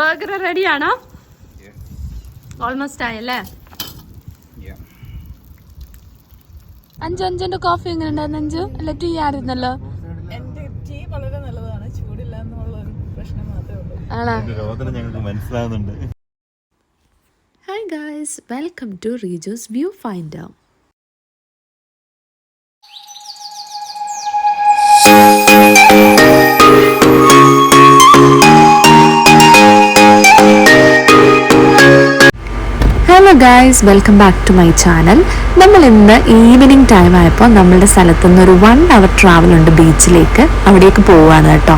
Burger റെഡിയാണോ almost ആയല്ലേ അഞ്ചു അഞ്ചിന്റെ coffee എങ്ങനെ ഉണ്ടായിരുന്നു അഞ്ചു? അല്ല ടീ ആയിരുന്നല്ലോ. എന്റെ ടീ വളരെ നല്ലതാണ്. ചൂടില്ല എന്നുള്ള പ്രശ്നം മാത്രമേ മനസ്സിലാകുന്നുണ്ട് hi guys welcome to റീജോസ് view find finder hello guys welcome back to my channel നമ്മൾ ഇന്ന് ഈവനിങ് ടൈം ആയപ്പോൾ നമ്മളുടെ സ്ഥലത്തു നിന്ന് ഒരു വൺ അവർ ട്രാവൽ ഉണ്ട് ബീച്ചിലേക്ക് അവിടേക്ക് പോവാണ് കേട്ടോ.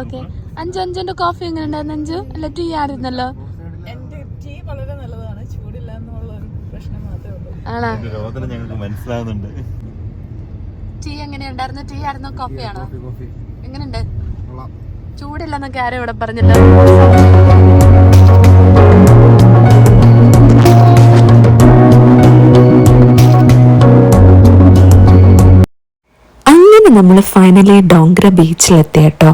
ഓക്കെ അഞ്ചു അഞ്ചിന്റെ കോഫി എങ്ങനെ ഉണ്ടായിരുന്നു അഞ്ചു? അല്ല ടീ ആയിരുന്നല്ലോ. ആണോ? ടീ എങ്ങനെയുണ്ടായിരുന്നു? ടീ ആയിരുന്നോ? കോഫി ആണോ? എങ്ങനെയുണ്ട്? ചൂടില്ലെന്നൊക്കെ ആരും ഇവിടെ പറഞ്ഞിട്ട്. നമ്മൾ ഫൈനലി ഡോങ്ക്ര ബീച്ചിലെത്തി കേട്ടോ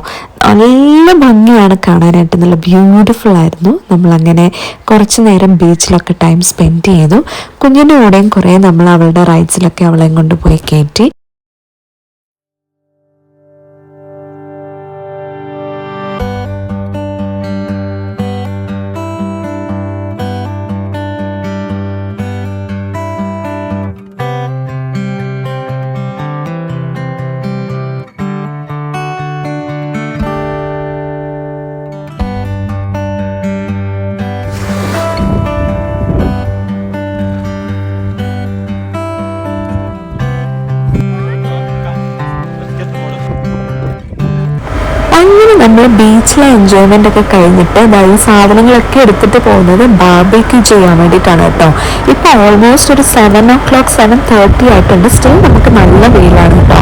നല്ല ഭംഗിയാണ് കാണാനായിട്ട് നല്ല ബ്യൂട്ടിഫുൾ ആയിരുന്നു. നമ്മളങ്ങനെ കുറച്ച് നേരം ബീച്ചിലൊക്കെ ടൈം സ്പെൻഡ് ചെയ്തു. കുഞ്ഞിന്റെ കൂടെയും കുറേ നമ്മൾ അവളുടെ റൈഡ്സിലൊക്കെ അവളെയും കൊണ്ട് പോയി കയറ്റി നമ്മൾ ബീച്ചിലെ എൻജോയ്മെന്റ് ഒക്കെ കഴിഞ്ഞിട്ട് ഈ സാധനങ്ങളൊക്കെ എടുത്തിട്ട് പോകുന്നത് ബാർബിക്യൂ ചെയ്യാൻ വേണ്ടിയിട്ടാണ് കേട്ടോ. ഇപ്പൊ ഓൾമോസ്റ്റ് ഒരു seven o'clock seven thirty ആയിട്ടുണ്ട്. സ്റ്റിൽ നമുക്ക് നല്ല വെയിലാണ് കേട്ടോ.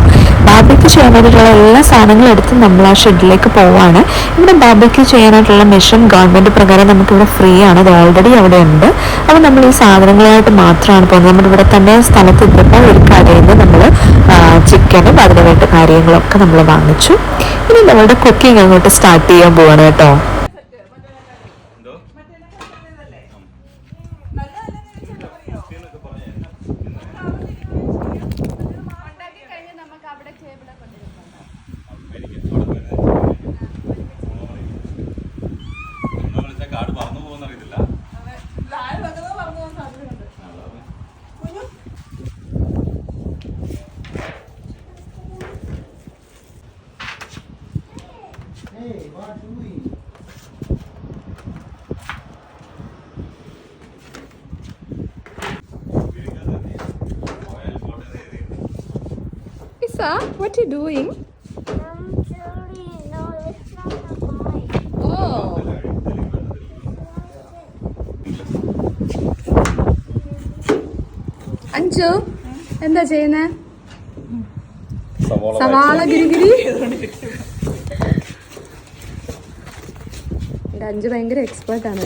ബാർബിക്യൂ ചെയ്യാൻ വേണ്ടിയിട്ടുള്ള എല്ലാ സാധനങ്ങളും എടുത്ത് നമ്മൾ ആ ഷെഡിലേക്ക് പോവാണ്. ഇവിടെ ബാർബിക്യൂ ചെയ്യാനായിട്ടുള്ള മെഷീൻ ഗവൺമെന്റ് പ്രകാരം നമുക്കിവിടെ ഫ്രീ ആണ്. അത് ഓൾറെഡി അവിടെ ഉണ്ട്. അപ്പോൾ നമ്മൾ ഈ സാധനങ്ങളായിട്ട് മാത്രമാണ് പോകുന്നത്. നമ്മുടെ ഇവിടെ തന്നെ സ്ഥലത്ത് എത്തിയപ്പോൾ ഒരു കടയിൽ നിന്ന് നമ്മൾ ചിക്കനും അതിന് വേണ്ട കാര്യങ്ങളൊക്കെ നമ്മൾ വാങ്ങിച്ചു. ഇനി നമ്മളുടെ കുക്കിംഗ് അങ്ങോട്ട് സ്റ്റാർട്ട് ചെയ്യാൻ പോവാണ് കേട്ടോ. Isa, what you doing? I'm sorry, no, it's not. Oh. അഞ്ചു എന്താ ചെയ്യുന്നേ സവാള ഗിരിഗിരി എന്റെ അഞ്ചു ഭയങ്കര എക്സ്പേർട്ട് ആണ്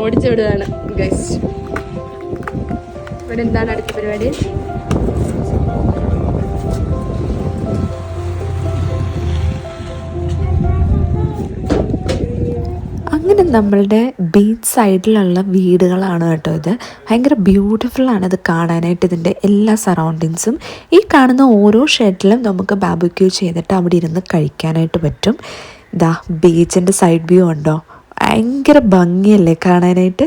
ഓടിച്ചു വിടുകയാണ് ഗൈസ് ഇവിടെ എന്താണ് അടുത്ത പരിപാടി? അങ്ങനെ നമ്മളുടെ ബീച്ച് സൈഡിലുള്ള വീടുകളാണ് കേട്ടോ ഇത്. ഭയങ്കര ബ്യൂട്ടിഫുൾ ആണ് ഇത് കാണാനായിട്ട് ഇതിന്റെ എല്ലാ സറൗണ്ടിങ്സും ഈ കാണുന്ന ഓരോ ഷെഡിലും നമുക്ക് ബാബുക്യൂ ചെയ്തിട്ട് അവിടെ ഇരുന്ന് കഴിക്കാനായിട്ട് പറ്റും. ദാ ബീച്ചിന്റെ സൈഡ് വ്യൂ ഉണ്ടോ? ഭയങ്കര ഭംഗിയല്ലേ കാണാനായിട്ട്?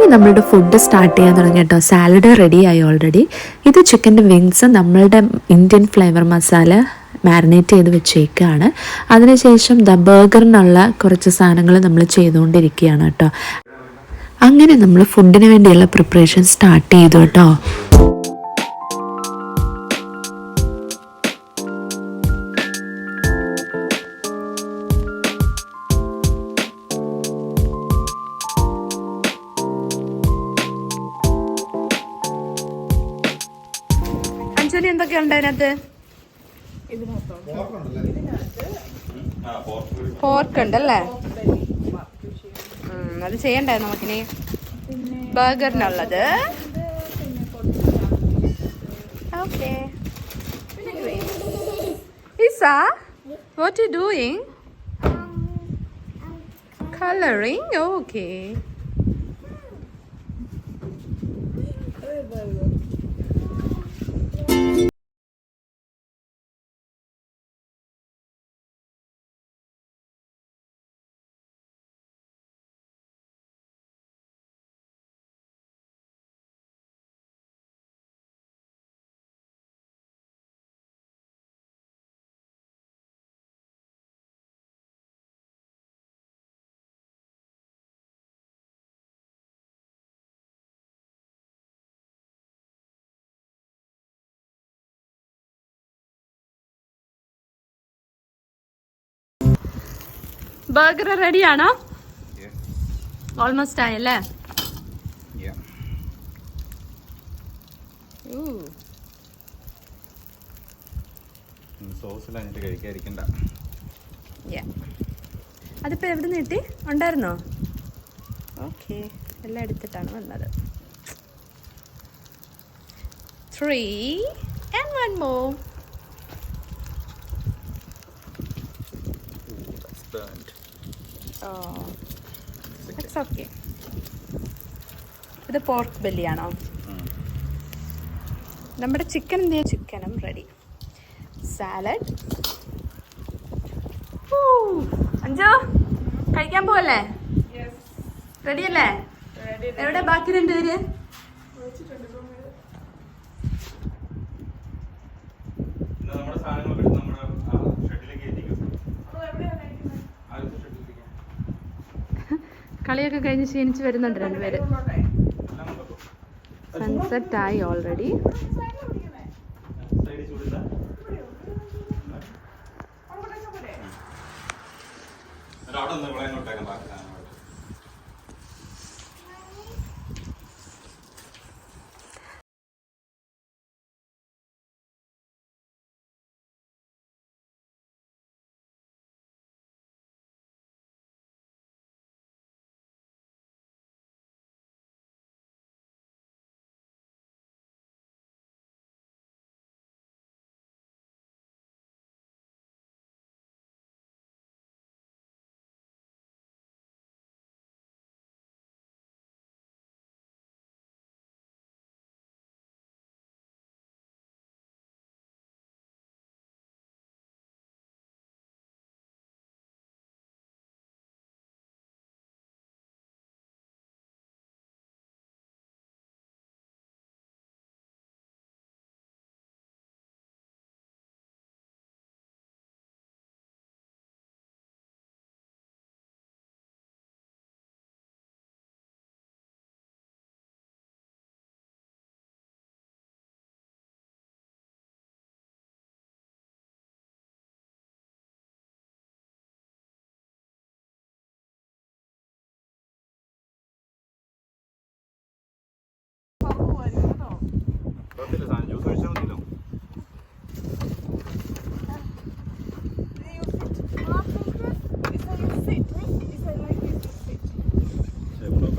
അങ്ങനെ നമ്മളുടെ ഫുഡ് സ്റ്റാർട്ട് ചെയ്യാൻ തുടങ്ങി കേട്ടോ. സാലഡ് റെഡി ആയി ഓൾറെഡി ഇത് ചിക്കന്റെ വിങ്സ് നമ്മളുടെ ഇന്ത്യൻ ഫ്ലേവർ മസാല മാരിനേറ്റ് ചെയ്ത് വെച്ചേക്കാണ്. അതിനുശേഷം ദ ബർഗറിനുള്ള കുറച്ച് സാധനങ്ങൾ നമ്മൾ ചെയ്തുകൊണ്ടിരിക്കുകയാണ് കേട്ടോ. അങ്ങനെ നമ്മൾ ഫുഡിന് വേണ്ടിയുള്ള പ്രിപ്പറേഷൻ സ്റ്റാർട്ട് ചെയ്തു കേട്ടോ. ആന്റണി എന്തൊക്കെയുണ്ട് അതിനകത്ത്? പോർക്ക് ഉണ്ടല്ലേ അത് ചെയ്യണ്ടേ നമുക്കിനി? ബർഗറിനുള്ളത്. Okay. Isha what you doing colouring okay. Burger റെഡിയാണോ ഓൾമോസ്റ്റ് ആയല്ലേ? അതിപ്പോ എവിടെ നിന്ന് കിട്ടി? ഉണ്ടായിരുന്നോ? ഓക്കെ എല്ലാം എടുത്തിട്ടാണ് വന്നത്. ത്രീ ആൻഡ് വൺ മോ ഇറ്റ്സ് ഓക്കെ ഇത് പോർക്ക് ബെല്ലിയാണോ നമ്മുടെ ചിക്കൻ എന്ത് ചിക്കനും റെഡി സാലഡ് അഞ്ചോ? കഴിക്കാൻ പോവല്ലേ? റെഡി അല്ലേ? എവിടെ? ബാക്കി രണ്ടുപേര് ഇന്ന് നമ്മുടെ സാധനങ്ങളൊക്കെ എടുത്ത് നമ്മുടെ ആ ഷെഡിലേക്ക് എത്തിക്കും ആദ്യത്തെ ഷെഡിലേക്ക് കളിയൊക്കെ കഴിഞ്ഞ് ക്ഷീണിച്ച് വരുന്നുണ്ട് രണ്ടുപേര്. സൺസെറ്റ് ആയി ഓൾറെഡി അവിടെ നിന്ന് ഇവിടെ ഇങ്ങോട്ടേക്കാം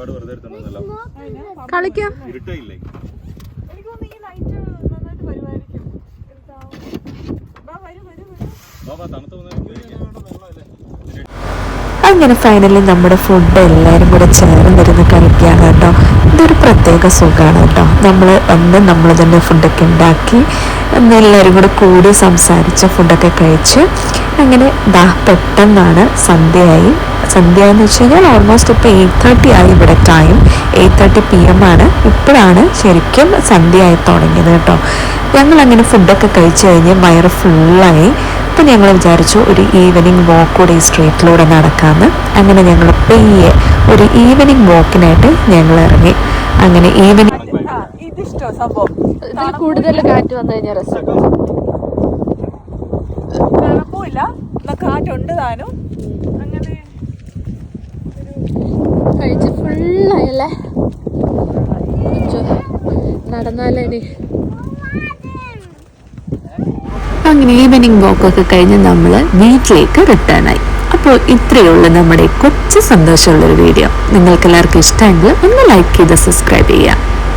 വരൂ വെറുതെ തണുത്ത കളിക്കാം വെള്ളമല്ലേ അങ്ങനെ ഫൈനലി നമ്മുടെ ഫുഡ് എല്ലാവരും കൂടെ ചേർന്നിരുന്ന് കഴിക്കുകയാണ് കേട്ടോ. ഇതൊരു പ്രത്യേക സുഖമാണ് കേട്ടോ. നമ്മൾ വന്ന് നമ്മൾ തന്നെ ഫുഡൊക്കെ ഉണ്ടാക്കി എല്ലാവരും കൂടെ കൂടി സംസാരിച്ച് ഫുഡൊക്കെ കഴിച്ച് അങ്ങനെ ദാ പെട്ടെന്നാണ് സന്ധ്യയായി. സന്ധ്യ എന്ന് വെച്ച് കഴിഞ്ഞാൽ ഓൾമോസ്റ്റ് ഇപ്പോൾ എയ്റ്റ് തേർട്ടി ആയി ഇവിടെ time eight thirty P M ആണ്. ഇപ്പോഴാണ് ശരിക്കും സന്ധ്യയായി തുടങ്ങിയത് കേട്ടോ. ഞങ്ങൾ അങ്ങനെ ഫുഡൊക്കെ കഴിച്ചു കഴിഞ്ഞ് വയറ് ഫുള്ളായി അപ്പം ഞങ്ങൾ വിചാരിച്ചു ഒരു ഈവനിങ് വാക്ക് കൂടെ ഈ സ്ട്രീറ്റിലൂടെ നടക്കാമെന്ന് അങ്ങനെ ഞങ്ങൾ പെയ്യെ ഒരു ഈവനിങ് വാക്കിനായിട്ട് ഞങ്ങൾ ഇറങ്ങി. അങ്ങനെ ഈവനിങ് ഇതിഷ്ടോ സംഭവം? ഇതിൽ കൂടുതൽ കാറ്റ് വന്നു കഴിഞ്ഞാൽ രസം. കുഴപ്പമില്ല എന്നാ കാറ്റുണ്ട് താനും. അങ്ങനെ കഴിച്ച് ഫുള്ളായല്ലേ? നടന്നാലേ ഇനി അങ്ങനെ ഈവനിങ് വാക്കൊക്കെ കഴിഞ്ഞ് നമ്മൾ വീട്ടിലേക്ക് റിട്ടേൺ ആയി. അപ്പോൾ ഇത്രയേ ഉള്ളൂ നമ്മുടെ കൊച്ചു സന്തോഷമുള്ളൊരു വീഡിയോ നിങ്ങൾക്ക് എല്ലാവർക്കും ഇഷ്ടമെങ്കിൽ ഒന്ന് ലൈക്ക് ചെയ്ത് സബ്സ്ക്രൈബ് ചെയ്യുക.